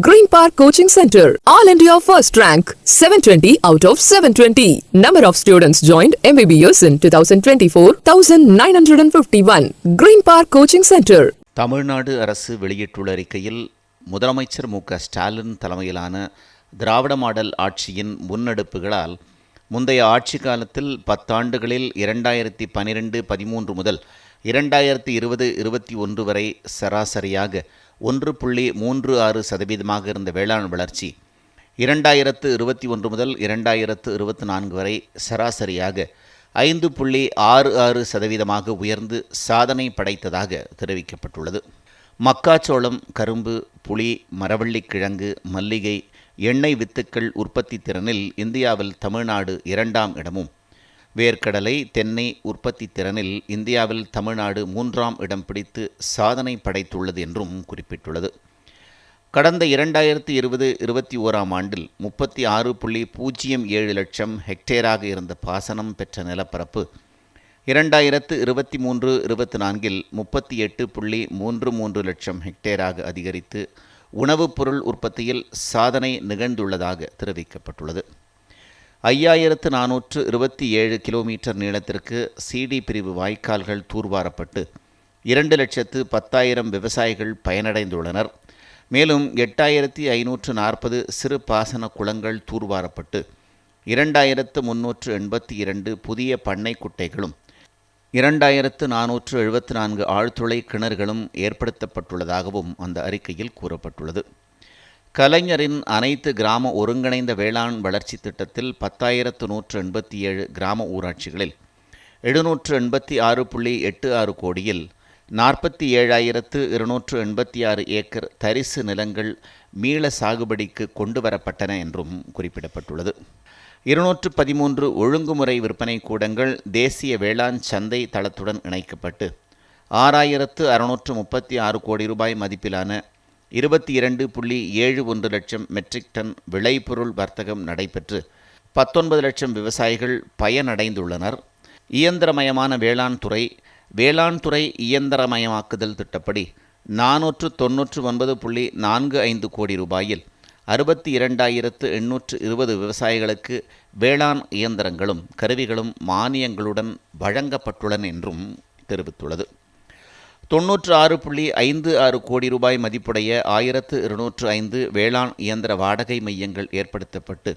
Green park coaching centre all India first rank seven twenty out of seven twenty number of students join MBBS in two thousand twenty four thousand nine hundred and fifty one green park coaching centre Tamil Nadu அரசு வெளியிட்டுள்ள அறிக்கையில் முதலமைச்சர் மு க ஸ்டாலின் தலைமையிலான திராவிட model ஆட்சியின் முன்னெடுப்புகளால் முந்தைய ஆட்சி காலத்தில் பத்தாண்டுகளில் இரண்டாயிரத்தி பனிரெண்டு பதிமூன்று முதல் இரண்டாயிரத்தி இருபது இருபத்தி ஒன்று வரை சராசரியாக ஒன்று புள்ளி மூன்று ஆறு சதவீதமாக இருந்த வேளாண் வளர்ச்சி. இரண்டாயிரத்து இருபத்தி ஒன்று முதல் இரண்டாயிரத்து இருபத்தி நான்கு வரை சராசரியாக ஐந்து புள்ளி ஆறு ஆறு சதவீதமாக உயர்ந்து சாதனை படைத்ததாக தெரிவிக்கப்பட்டுள்ளது. மக்காச்சோளம் கரும்பு புளி மரவள்ளி கிழங்கு மல்லிகை எண்ணெய் வித்துக்கள் உற்பத்தி திறனில் இந்தியாவில் தமிழ்நாடு இரண்டாம் இடமும். வேர்க்கடலை தென்னை உற்பத்தி திறனில் இந்தியாவில் தமிழ்நாடு மூன்றாம் இடம் பிடித்து சாதனை படைத்துள்ளது என்றும் குறிப்பிட்டுள்ளது. கடந்த இரண்டாயிரத்தி இருபது இருபத்தி ஓராம் ஆண்டில் முப்பத்தி ஆறு புள்ளி பூஜ்ஜியம் ஏழு லட்சம் ஹெக்டேராக இருந்த பாசனம் பெற்ற நிலப்பரப்பு இரண்டாயிரத்து இருபத்தி மூன்று இருபத்தி நான்கில் முப்பத்தி எட்டு புள்ளி மூன்று மூன்று லட்சம் ஹெக்டேராக அதிகரித்து உணவுப் பொருள் உற்பத்தியில் சாதனை நிகழ்ந்துள்ளதாக தெரிவிக்கப்பட்டுள்ளது. ஐயாயிரத்து நானூற்று இருபத்தி ஏழு கிலோமீட்டர் நீளத்திற்கு சிடி பிரிவு வாய்க்கால்கள் தூர்வாரப்பட்டு இரண்டு லட்சத்து பத்தாயிரம் விவசாயிகள் பயனடைந்துள்ளனர். மேலும் எட்டாயிரத்தி ஐநூற்று நாற்பது சிறு பாசன குளங்கள் தூர்வாரப்பட்டு இரண்டாயிரத்து முன்னூற்று எண்பத்தி இரண்டு புதிய பண்ணை குட்டைகளும் இரண்டாயிரத்து நானூற்று எழுபத்தி நான்கு ஆழ்துளை கிணறுகளும் ஏற்படுத்தப்பட்டுள்ளதாகவும் அந்த அறிக்கையில் கூறப்பட்டுள்ளது. கலைஞரின் அனைத்து கிராம ஒருங்கிணைந்த வேளாண் வளர்ச்சி திட்டத்தில் பத்தாயிரத்து நூற்று எண்பத்தி ஏழு கிராம ஊராட்சிகளில் எழுநூற்று எண்பத்தி ஆறு புள்ளி எட்டு ஆறு கோடியில் நாற்பத்தி ஏழாயிரத்து இருநூற்று எண்பத்தி ஆறு ஏக்கர் தரிசு நிலங்கள் மீள சாகுபடிக்கு கொண்டு வரப்பட்டன என்றும் குறிப்பிடப்பட்டுள்ளது. இருநூற்று பதிமூன்று ஒழுங்குமுறை விற்பனை கூடங்கள் தேசிய வேளாண் சந்தை தளத்துடன் இணைக்கப்பட்டு ஆறாயிரத்து அறுநூற்று முப்பத்தி ஆறு கோடி ரூபாய் மதிப்பிலான இருபத்தி இரண்டு புள்ளி ஏழு ஒன்று லட்சம் மெட்ரிக் டன் விளைபொருள் வர்த்தகம் நடைபெற்று பத்தொன்பது லட்சம் விவசாயிகள் பயனடைந்துள்ளனர். இயந்திரமயமான வேளாண் துறை வேளாண் துறை இயந்திரமயமாக்குதல் திட்டப்படி நானூற்று தொன்னூற்று ஒன்பது புள்ளி நான்கு ஐந்து கோடி ரூபாயில் அறுபத்தி இரண்டாயிரத்து எண்ணூற்று இருபது விவசாயிகளுக்கு வேளாண் இயந்திரங்களும் கருவிகளும் மானியங்களுடன் வழங்கப்பட்டுள்ளன என்றும் தெரிவித்துள்ளது. தொன்னூற்று ஆறு புள்ளி ஐந்து ஆறு கோடி ரூபாய் மதிப்புடைய ஆயிரத்து இருநூற்று ஐந்து வேளாண் இயந்திர வாடகை மையங்கள் ஏற்படுத்தப்பட்டு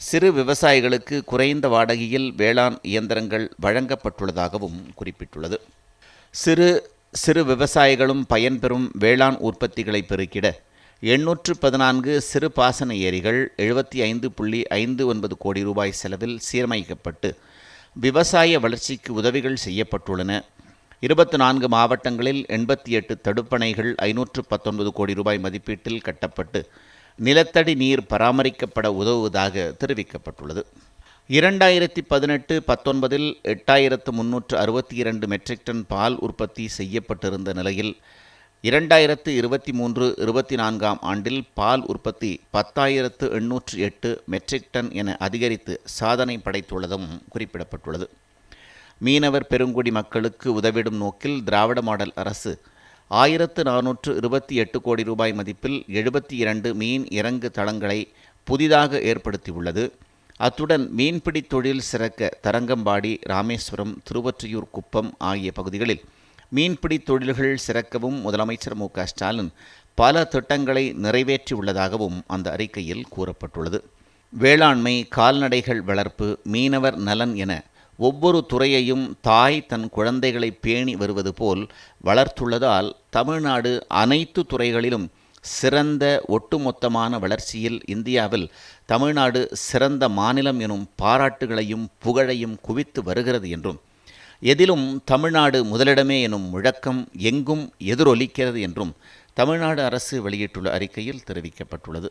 சிறு விவசாயிகளுக்கு குறைந்த வாடகையில் வேளாண் இயந்திரங்கள் வழங்கப்பட்டுள்ளதாகவும் குறிப்பிட்டுள்ளது. சிறு சிறு விவசாயிகளும் பயன்பெறும் வேளாண் உற்பத்திகளை பெருக்கிட எண்ணூற்று பதினான்கு சிறு பாசன ஏரிகள் எழுபத்தி ஐந்து புள்ளி ஐந்து ஒன்பது கோடி ரூபாய் செலவில் சீரமைக்கப்பட்டு விவசாய வளர்ச்சிக்கு உதவிகள் செய்யப்பட்டுள்ளன. இருபத்தி நான்கு மாவட்டங்களில் எண்பத்தி எட்டு தடுப்பணைகள் ஐநூற்று பத்தொன்பது கோடி ரூபாய் மதிப்பீட்டில் கட்டப்பட்டு நிலத்தடி நீர் பராமரிக்கப்பட உதவுவதாக தெரிவிக்கப்பட்டுள்ளது. இரண்டாயிரத்தி பதினெட்டு பத்தொன்பதில் எட்டாயிரத்து முன்னூற்று அறுபத்தி இரண்டு மெட்ரிக் டன் பால் உற்பத்தி செய்யப்பட்டிருந்த நிலையில் இரண்டாயிரத்து இருபத்தி மூன்று இருபத்தி நான்காம் ஆண்டில் பால் உற்பத்தி பத்தாயிரத்து எண்ணூற்று எட்டு மெட்ரிக் டன் என அதிகரித்து சாதனை படைத்துள்ளதும் குறிப்பிடப்பட்டுள்ளது. மீனவர் பெருங்குடி மக்களுக்கு உதவிடும் நோக்கில் திராவிட மாடல் அரசு ஆயிரத்து நானூற்று இருபத்தி எட்டு கோடி ரூபாய் மதிப்பில் எழுபத்தி இரண்டு மீன் இறங்கு தளங்களை புதிதாக ஏற்படுத்தியுள்ளது. அத்துடன் மீன்பிடி தொழில் சிறக்க தரங்கம்பாடி ராமேஸ்வரம் திருவொற்றியூர் குப்பம் ஆகிய பகுதிகளில் மீன்பிடி தொழில்கள் சிறக்கவும் முதலமைச்சர் மு க ஸ்டாலின் பல திட்டங்களை நிறைவேற்றியுள்ளதாகவும் அந்த அறிக்கையில் கூறப்பட்டுள்ளது. வேளாண்மை கால்நடைகள் வளர்ப்பு மீனவர் நலன் என ஒவ்வொரு துறையையும் தாய் தன் குழந்தைகளை பேணி வருவது போல் வளர்த்துள்ளதால் தமிழ்நாடு அனைத்து துறைகளிலும் சிறந்த ஒட்டுமொத்தமான வளர்ச்சியில் இந்தியாவில் தமிழ்நாடு சிறந்த மாநிலம் எனும் பாராட்டுகளையும் புகழையும் குவித்து வருகிறது என்றும் எதிலும் தமிழ்நாடு முதலிடமே எனும் முழக்கம் எங்கும் எதிரொலிக்கிறது என்றும் தமிழ்நாடு அரசு வெளியிட்டுள்ள அறிக்கையில் தெரிவிக்கப்பட்டுள்ளது.